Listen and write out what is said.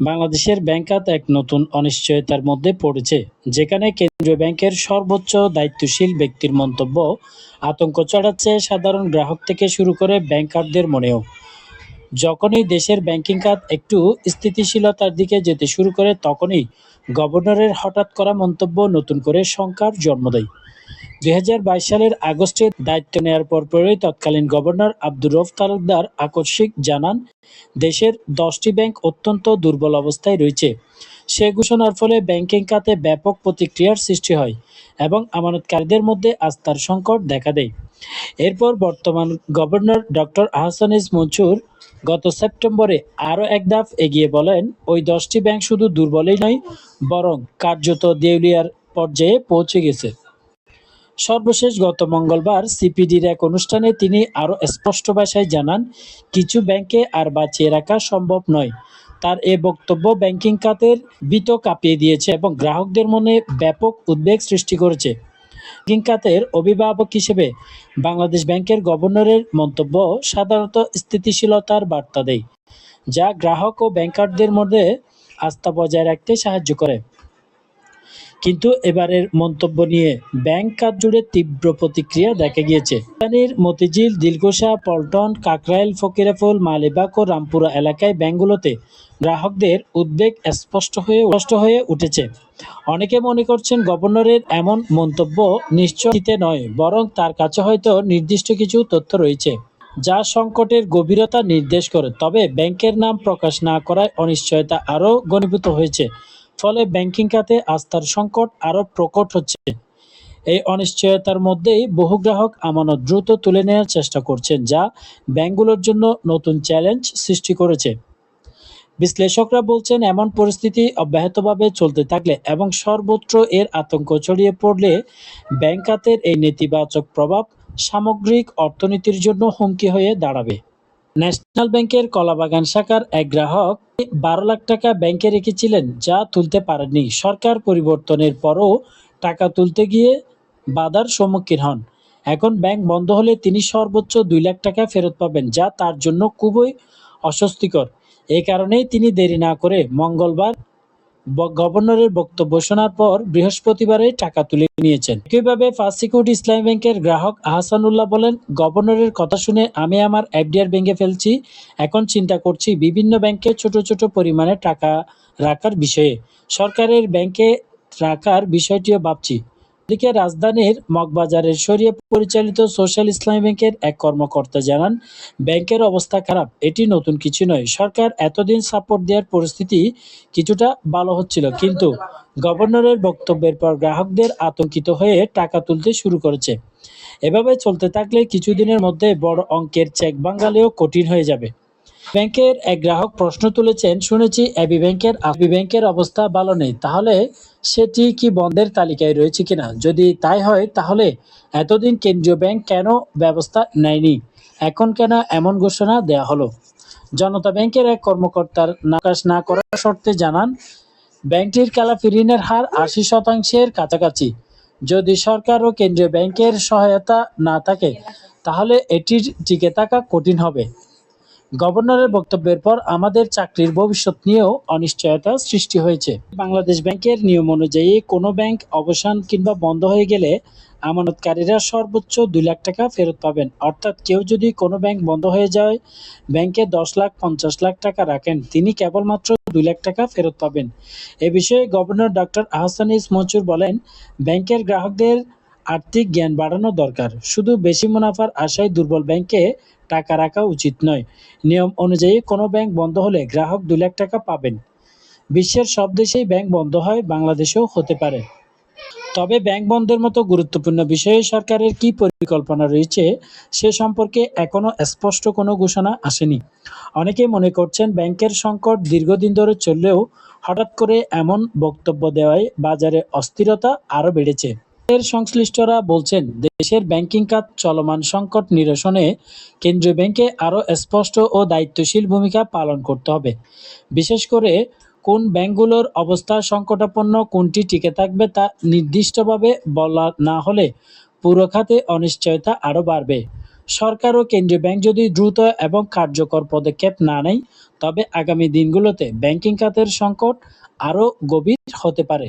বাংলাদেশের ব্যাংক খাত এক নতুন অনিশ্চয়তার মধ্যে পড়েছে, যেখানে কেন্দ্রীয় ব্যাংকের সর্বোচ্চ দায়িত্বশীল ব্যক্তির মন্তব্য আতঙ্ক চড়াচ্ছে সাধারণ গ্রাহক থেকে শুরু করে ব্যাংকারদের মনেও। যখনই দেশের ব্যাংকিং খাত একটু স্থিতিশীলতার দিকে যেতে শুরু করে, তখনই গভর্নরের হঠাৎ করা মন্তব্য নতুন করে শঙ্কার জন্ম দেয়। দুই হাজার বাইশ সালের আগস্টে দায়িত্ব নেয়ার পরপরই তৎকালীন গভর্নর আব্দুর রফ তালুকদার আকস্মিক জানান দেশের দশটি ব্যাংক অত্যন্ত দুর্বল অবস্থায় রয়েছে। সে ঘোষণার ফলে ব্যাংকিং খাতে ব্যাপক প্রতিক্রিয়ার সৃষ্টি হয় এবং আমানতকারীদের মধ্যে আস্থার সংকট দেখা দেয়। এরপর বর্তমান গভর্নর ডক্টর আহসানিজ মনসুর গত সেপ্টেম্বরে আরও এক ধাপ এগিয়ে বলেন, ওই দশটি ব্যাংক শুধু দুর্বলই নয়, বরং কার্যত দেউলিয়ার পর্যায়ে পৌঁছে গেছে। সর্বশেষ গত মঙ্গলবার সিপিডির এক অনুষ্ঠানে তিনি আরও স্পষ্ট ভাষায় জানান, কিছু ব্যাংকে আর বাঁচিয়ে রাখা সম্ভব নয়। তার এ বক্তব্য ব্যাংকিং খাতের বিত কাঁপিয়ে দিয়েছে এবং গ্রাহকদের মনে ব্যাপক উদ্বেগ সৃষ্টি করেছে। ব্যাংকিং খাতের অভিভাবক হিসেবে বাংলাদেশ ব্যাংকের গভর্নরের মন্তব্য সাধারণত স্থিতিশীলতার বার্তা দেয়, যা গ্রাহক ও ব্যাংকারদের মধ্যে আস্থা বজায় রাখতে সাহায্য করে। কিন্তু এবারের মন্তব্য নিয়ে ব্যাংক খাত জুড়ে তীব্র প্রতিক্রিয়া দেখা গিয়েছে। রাজধানীর মতিঝিল দিলকুশা পল্টন, কাকরাইল, ফকিরাফুল, মালিবাগ ও রামপুরা এলাকায় ব্যাংকগুলোতে গ্রাহকদের উদ্বেগ স্পষ্ট হয়ে স্পষ্ট হয়ে উঠেছে। অনেকে মনে করছেন গভর্নরের এমন মন্তব্য নিশ্চয়তে নয়, বরং তার কাছে হয়তো নির্দিষ্ট কিছু তথ্য রয়েছে, যা সংকটের গভীরতা নির্দেশ করে। তবে ব্যাংকের নাম প্রকাশ না করায় অনিশ্চয়তা আরও ঘনীভূত হয়েছে। ফলে ব্যাংকিং খাতে আস্থার সংকট আরও প্রকট হচ্ছে। এই অনিশ্চয়তার মধ্যেই বহু গ্রাহক আমানত দ্রুত তুলে নেওয়ার চেষ্টা করছেন, যা ব্যাংকগুলোর জন্য নতুন চ্যালেঞ্জ সৃষ্টি করেছে। বিশ্লেষকরা বলছেন, এমন পরিস্থিতি অব্যাহতভাবে চলতে থাকলে এবং সর্বত্র এর আতঙ্ক ছড়িয়ে পড়লে ব্যাংক খাতের এই নেতিবাচক প্রভাব সামগ্রিক অর্থনীতির জন্য হুমকি হয়ে দাঁড়াবে। ন্যাশনাল ব্যাংকের কলাবাগান শাখার এক গ্রাহক বারো লাখ টাকা ব্যাংকে রেখেছিলেন যা তুলতে পারেননি। সরকার পরিবর্তনের পরও টাকা তুলতে গিয়ে বাধার সম্মুখীন হন। এখন ব্যাংক বন্ধ হলে তিনি সর্বোচ্চ দুই লাখ টাকা ফেরত পাবেন, যা তার জন্য খুবই অস্বস্তিকর। এ কারণেই তিনি দেরি না করে মঙ্গলবার গভর্নরের বক্তব্য শোনার পর বৃহস্পতিবারে টাকা তুলে নিয়েছেন। একইভাবে ফার্স্ট সিকিউরিটি ইসলামী ব্যাংকের গ্রাহক আহসানুল্লাহ বলেন, গভর্নরের কথা শুনে আমি আমার এফডিআর ভেঙে ফেলছি। এখন চিন্তা করছি বিভিন্ন ব্যাংকে ছোট ছোট পরিমাণে টাকা রাখার বিষয়ে। সরকারের ব্যাংকে রাখার বিষয়টিও ভাবছি। এদিকে রাজধানীর মগবাজারের সরিয়ে পরিচালিত সোশ্যাল ইসলামী ব্যাংকের এক কর্মকর্তা জানান, ব্যাংকের অবস্থা খারাপ। এটি নতুন কিছু নয়। সরকার এতদিন সাপোর্ট দেওয়ার পরিস্থিতি কিছুটা ভালো হচ্ছিল, কিন্তু গভর্নরের বক্তব্যের পর গ্রাহকদের আতঙ্কিত হয়ে টাকা তুলতে শুরু করেছে। এভাবে চলতে থাকলে কিছুদিনের মধ্যে বড় অঙ্কের চেক বাঙালিও কঠিন হয়ে যাবে। ব্যাংকের এক গ্রাহক প্রশ্ন তুলেছেন, শুনেছি, এবি ব্যাংকের এবি ব্যাংকের অবস্থা ভালো নেই। তাহলে সেটি কি বন্ধের তালিকায় রয়েছে কিনা? যদি তাই হয়, তাহলে এতদিন কেন্দ্রীয় ব্যাংক কেন ব্যবস্থা নেয়নি? এখন কেন এমন ঘোষণা দেওয়া হলো? জনতা ব্যাংকের এক কর্মকর্তার নাকাশ না করার শর্তে জানান, ব্যাংকটির খেলাপি ঋণের হার আশি শতাংশের কাছাকাছি। যদি সরকার ও কেন্দ্রীয় ব্যাংকের সহায়তা না থাকে, তাহলে এটির টিকে থাকা কঠিন হবে। গভর্নরের বক্তব্যের পর আমাদের চাকরির ভবিষ্যৎ নিয়েও অনিশ্চয়তা সৃষ্টি হয়েছে। বাংলাদেশ ব্যাংকের নিয়ম অনুযায়ী কোনো ব্যাংক অবসান কিংবা বন্ধ হয়ে গেলে আমানতকারীরা সর্বোচ্চ দুই লাখ টাকা ফেরত পাবেন। অর্থাৎ কেউ যদি কোনো ব্যাংক বন্ধ হয়ে যায়, ব্যাংকে দশ লাখ, পঞ্চাশ লাখ টাকা রাখেন, তিনি কেবলমাত্র দুই লাখ টাকা ফেরত পাবেন। এ বিষয়ে গভর্নর ডক্টর আহসান ইস মনসুর বলেন, ব্যাংকের গ্রাহকদের আর্থিক জ্ঞান বাড়ানো দরকার। শুধু বেশি মুনাফার আশায় দুর্বল ব্যাংকে টাকা রাখা উচিত নয়। নিয়ম অনুযায়ী কোনো ব্যাংক বন্ধ হলে গ্রাহক দু লাখ টাকা পাবেন। বিশ্বের সব দেশেই ব্যাংক বন্ধ হয়, বাংলাদেশেও হতে পারে। তবে ব্যাংক বন্ধের মতো গুরুত্বপূর্ণ বিষয়ে সরকারের কি পরিকল্পনা রয়েছে, সে সম্পর্কে এখনও স্পষ্ট কোনো ঘোষণা আসেনি। অনেকে মনে করছেন ব্যাংকের সংকট দীর্ঘদিন ধরে চললেও হঠাৎ করে এমন বক্তব্য দেওয়ায় বাজারে অস্থিরতা আরও বেড়েছে। এর সংশ্লিষ্টরা বলছেন, দেশের ব্যাংকিং খাত চলমান সংকট নিরসনে কেন্দ্রীয় ব্যাংকে আরও স্পষ্ট ও দায়িত্বশীল ভূমিকা পালন করতে হবে। বিশেষ করে কোন ব্যাংকগুলোর অবস্থা সংকটাপন্ন, কোনটি টিকে থাকবে তা নির্দিষ্টভাবে বলা না হলে পুরো খাতে অনিশ্চয়তা আরও বাড়বে। সরকার ও কেন্দ্রীয় ব্যাংক যদি দ্রুত এবং কার্যকর পদক্ষেপ না নেয়, তবে আগামী দিনগুলোতে ব্যাংকিং খাতের সংকট আরও গভীর হতে পারে।